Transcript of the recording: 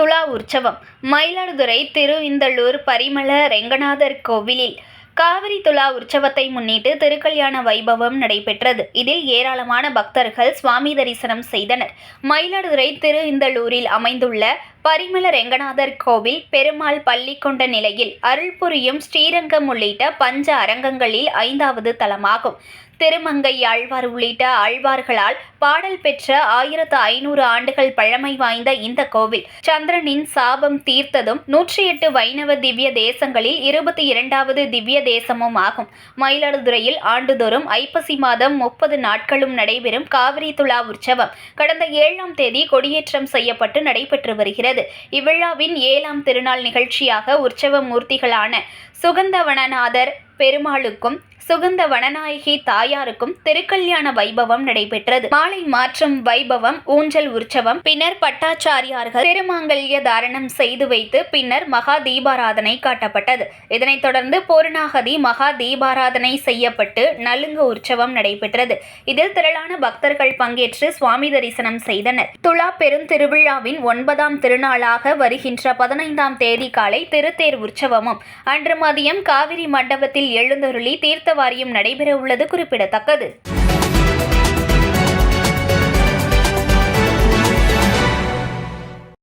துலா உற்சவம். மயிலாடுதுறை திரு பரிமள ரெங்கநாதர் கோவிலில் காவிரி துலா உற்சவத்தை முன்னிட்டு திருக்கல்யாண வைபவம் நடைபெற்றது. இதில் ஏராளமான பக்தர்கள் சுவாமி தரிசனம் செய்தனர். மயிலாடுதுறை திருஇந்தலூரில் அமைந்துள்ள பரிமள ரெங்கநாதர் கோவில் பெருமாள் பள்ளி கொண்ட நிலையில் அருள்புரியும் ஸ்ரீரங்கம் உள்ளிட்ட பஞ்ச அரங்கங்களில் ஐந்தாவது தலமாகும். திருமங்கை ஆழ்வார் உள்ளிட்ட ஆழ்வார்களால் பாடல் பெற்ற ஆயிரத்து ஐநூறு ஆண்டுகள் பழமை வாய்ந்த இந்த கோவில். சந்திரனின் சாபம் தீர்த்ததும் நூற்றி எட்டு வைணவ திவ்ய தேசங்களில் இருபத்தி இரண்டாவது திவ்ய தேசமும் ஆகும். மயிலாடுதுறையில் ஆண்டுதோறும் ஐப்பசி மாதம் முப்பது நாட்களும் நடைபெறும் காவிரி துளா உற்சவம். கடந்த ஏழாம் தேதி கொடியேற்றம் செய்யப்பட்டு நடைபெற்று வருகிறது. இவ்விழாவின் ஏழாம் திருநாள் நிகழ்ச்சியாக உற்சவ மூர்த்திகளான சுகந்தவனநாதர் பெருமாளுக்கும் சுகந்த வனநாயகி தாயாருக்கும் திருக்கல்யாண வைபவம் நடைபெற்றது. மாலை மாற்றம் வைபவம் ஊஞ்சல் உற்சவம் பின்னர் பட்டாச்சாரியார்கள் திருமாங்கல்ய தாரணம் செய்து வைத்து பின்னர் மகா தீபாராதனை காட்டப்பட்டது. இதனைத் தொடர்ந்து பூர்ணாகதி மகா தீபாராதனை செய்யப்பட்டு நலுங்கு உற்சவம் நடைபெற்றது. இதில் திரளான பக்தர்கள் பங்கேற்று சுவாமி தரிசனம் செய்தனர். துலா பெருந்திருவிழாவின் ஒன்பதாம் திருநாளாக வருகின்ற பதினைந்தாம் தேதி காலை திருத்தேர் உற்சவமும் அன்று மதியம் காவிரி மண்டபத்தில் எழுந்தருளி தீர்த்த வாரியம் நடைபெறவுள்ளது குறிப்பிடத்தக்கது.